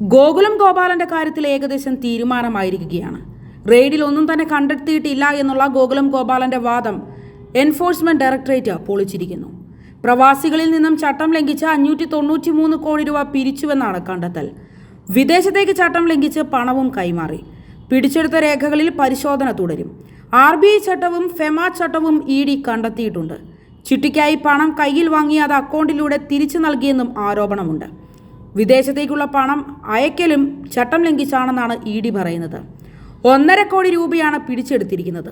ഗോകുലം ഗോപാലന്റെ കാര്യത്തിൽ ഏകദേശം തീരുമാനമായിരിക്കുകയാണ്. റെയ്ഡിൽ ഒന്നും തന്നെ കണ്ടെത്തിയിട്ടില്ല എന്നുള്ള ഗോകുലം ഗോപാലന്റെ വാദം എൻഫോഴ്സ്മെന്റ് ഡയറക്ടറേറ്റ് പൊളിച്ചിരിക്കുന്നു. പ്രവാസികളിൽ നിന്നും ചട്ടം ലംഘിച്ച് അഞ്ഞൂറ്റി തൊണ്ണൂറ്റി മൂന്ന് കോടി രൂപ പിരിച്ചുവെന്നാണ് കണ്ടെത്തൽ. വിദേശത്തേക്ക് ചട്ടം ലംഘിച്ച് പണവും കൈമാറി. പിടിച്ചെടുത്ത രേഖകളിൽ പരിശോധന തുടരും. ആർ ബി ഐ ചട്ടവും ഫെമ ചട്ടവും ഇ ഡി കണ്ടെത്തിയിട്ടുണ്ട്. ചിട്ടിക്കായി പണം കയ്യിൽ വാങ്ങി അത് അക്കൗണ്ടിലൂടെ തിരിച്ചു നൽകിയെന്നും ആരോപണമുണ്ട്. വിദേശത്തേക്കുള്ള പണം അയക്കലും ചട്ടം ലംഘിച്ചാണെന്നാണ് ഇ ഡി പറയുന്നത്. ഒന്നര കോടി രൂപയാണ് പിടിച്ചെടുത്തിരിക്കുന്നത്.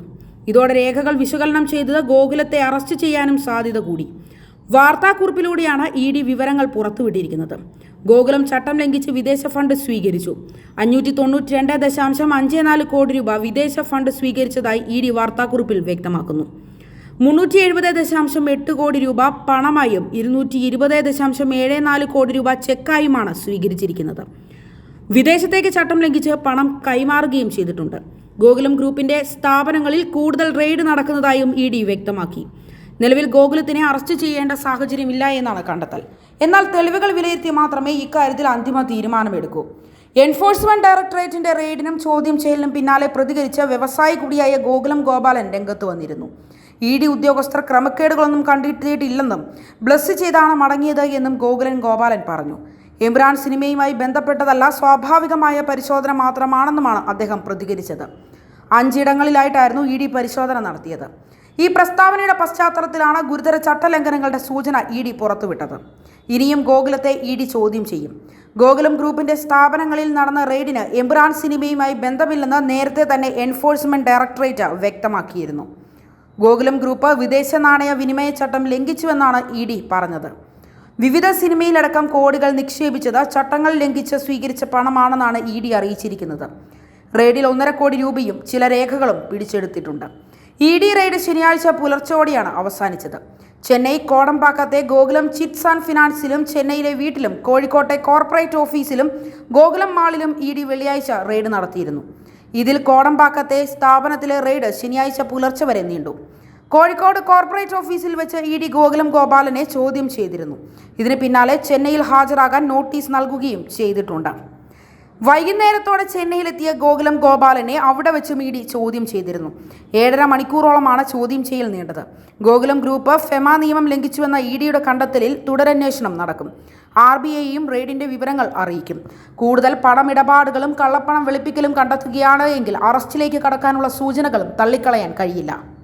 ഇതോടെ രേഖകൾ വിശകലനം ചെയ്തത് ഗോകുലത്തെ അറസ്റ്റ് ചെയ്യാനും സാധ്യത കൂടി. വാർത്താക്കുറിപ്പിലൂടെയാണ് ഇ ഡി വിവരങ്ങൾ പുറത്തുവിട്ടിരിക്കുന്നത്. ഗോകുലം ചട്ടം ലംഘിച്ച് വിദേശ ഫണ്ട് സ്വീകരിച്ചു. അഞ്ഞൂറ്റി തൊണ്ണൂറ്റി രണ്ട് ദശാംശം അഞ്ച് നാല് കോടി രൂപ വിദേശ ഫണ്ട് സ്വീകരിച്ചതായി ഇ ഡി വാർത്താക്കുറിപ്പിൽ വ്യക്തമാക്കുന്നു. മുന്നൂറ്റി എഴുപത് ദശാംശം എട്ട് കോടി രൂപ പണമായും ഇരുന്നൂറ്റി ഇരുപത് ദശാംശം ഏഴ് നാല് കോടി രൂപ ചെക്കായുമാണ് സ്വീകരിച്ചിരിക്കുന്നത്. വിദേശത്തേക്ക് ചട്ടം ലംഘിച്ച് പണം കൈമാറുകയും ചെയ്തിട്ടുണ്ട്. ഗോകുലം ഗ്രൂപ്പിന്റെ സ്ഥാപനങ്ങളിൽ കൂടുതൽ റെയ്ഡ് നടക്കുന്നതായും ഇ ഡി വ്യക്തമാക്കി. നിലവിൽ ഗോകുലത്തിനെ അറസ്റ്റ് ചെയ്യേണ്ട സാഹചര്യമില്ല എന്നാണ് കണ്ടെത്തൽ. എന്നാൽ തെളിവുകൾ വിലയിരുത്തി മാത്രമേ ഇക്കാര്യത്തിൽ അന്തിമ തീരുമാനമെടുക്കൂ. എൻഫോഴ്സ്മെന്റ് ഡയറക്ടറേറ്റിന്റെ റെയ്ഡിനും ചോദ്യം ചെയ്യലിനും പിന്നാലെ പ്രതികരിച്ച വ്യവസായി കൂടിയായ ഗോകുലം ഗോപാലൻ രംഗത്ത് വന്നിരുന്നു. ഇ ഡി ഉദ്യോഗസ്ഥർ ക്രമക്കേടുകളൊന്നും കണ്ടെത്തിയിട്ടില്ലെന്നും ബ്ലസ് ചെയ്താണ് മടങ്ങിയത് എന്നും ഗോകുലൻ ഗോപാലൻ പറഞ്ഞു. ഇമ്രാൻ സിനിമയുമായി ബന്ധപ്പെട്ടതല്ല സ്വാഭാവികമായ പരിശോധന മാത്രമാണെന്നുമാണ് അദ്ദേഹം പ്രതികരിച്ചത്. അഞ്ചിടങ്ങളിലായിട്ടായിരുന്നു ഇ ഡി പരിശോധന നടത്തിയത്. ഈ പ്രസ്താവനയുടെ പശ്ചാത്തലത്തിലാണ് ഗുരുതര ചട്ടലംഘനങ്ങളുടെ സൂചന ഇ ഡി പുറത്തുവിട്ടത്. ഇനിയും ഗോകുലത്തെ ഇ ഡി ചോദ്യം ചെയ്യും. ഗോകുലം ഗ്രൂപ്പിന്റെ സ്ഥാപനങ്ങളിൽ നടന്ന റെയ്ഡിന് എംബ്രാൻ സിനിമയുമായി ബന്ധമില്ലെന്ന് നേരത്തെ തന്നെ എൻഫോഴ്സ്മെന്റ് ഡയറക്ടറേറ്റ് വ്യക്തമാക്കിയിരുന്നു. ഗോകുലം ഗ്രൂപ്പ് വിദേശ നാണയ വിനിമയ ചട്ടം ലംഘിച്ചുവെന്നാണ് ഇ ഡി പറഞ്ഞത്. വിവിധ സിനിമയിലടക്കം കോടികൾ നിക്ഷേപിച്ചത് ചട്ടങ്ങൾ ലംഘിച്ച് സ്വീകരിച്ച പണമാണെന്നാണ് ഇ ഡി അറിയിച്ചിരിക്കുന്നത്. റെയ്ഡിൽ ഒന്നര കോടി രൂപയും ചില രേഖകളും പിടിച്ചെടുത്തിട്ടുണ്ട്. ഇ ഡി റെയ്ഡ് ശനിയാഴ്ച പുലർച്ചോടെയാണ് അവസാനിച്ചത്. ചെന്നൈ കോടമ്പാക്കത്തെ ഗോകുലം ചിറ്റ്സ് ആൻഡ് ഫിനാൻസിലും ചെന്നൈയിലെ വീട്ടിലും കോഴിക്കോട്ടെ കോർപ്പറേറ്റ് ഓഫീസിലും ഗോകുലം മാളിലും ഇ ഡി വെള്ളിയാഴ്ച റെയ്ഡ് നടത്തിയിരുന്നു. ഇതിൽ കോടമ്പാക്കത്തെ സ്ഥാപനത്തിലെ റെയ്ഡ് ശനിയാഴ്ച പുലർച്ചെ വരെ നീണ്ടു. കോഴിക്കോട് കോർപ്പറേറ്റ് ഓഫീസിൽ വെച്ച് ഇ ഡി ഗോകുലം ഗോപാലനെ ചോദ്യം ചെയ്തിരുന്നു. ഇതിന് പിന്നാലെ ചെന്നൈയിൽ ഹാജരാകാൻ നോട്ടീസ് നൽകുകയും ചെയ്തിട്ടുണ്ട്. വൈകുന്നേരത്തോടെ ചെന്നൈയിലെത്തിയ ഗോകുലം ഗോപാലനെ അവിടെ വെച്ച് മീഡി ചോദ്യം ചെയ്തിരുന്നു. ഏഴര മണിക്കൂറോളമാണ് ചോദ്യം ചെയ്യൽ നീണ്ടത്. ഗോകുലം ഗ്രൂപ്പ് ഫെമ നിയമം ലംഘിച്ചുവെന്ന ഇ ഡിയുടെ കണ്ടെത്തലിൽ തുടരന്വേഷണം നടക്കും. ആർ ബി ഐയും റെയ്ഡിന്റെ വിവരങ്ങൾ അറിയിക്കും. കൂടുതൽ പണമിടപാടുകളും കള്ളപ്പണം വെളുപ്പിക്കലും കണ്ടെത്തുകയാണ് എങ്കിൽ അറസ്റ്റിലേക്ക് കടക്കാനുള്ള സൂചനകളും തള്ളിക്കളയാൻ കഴിയില്ല.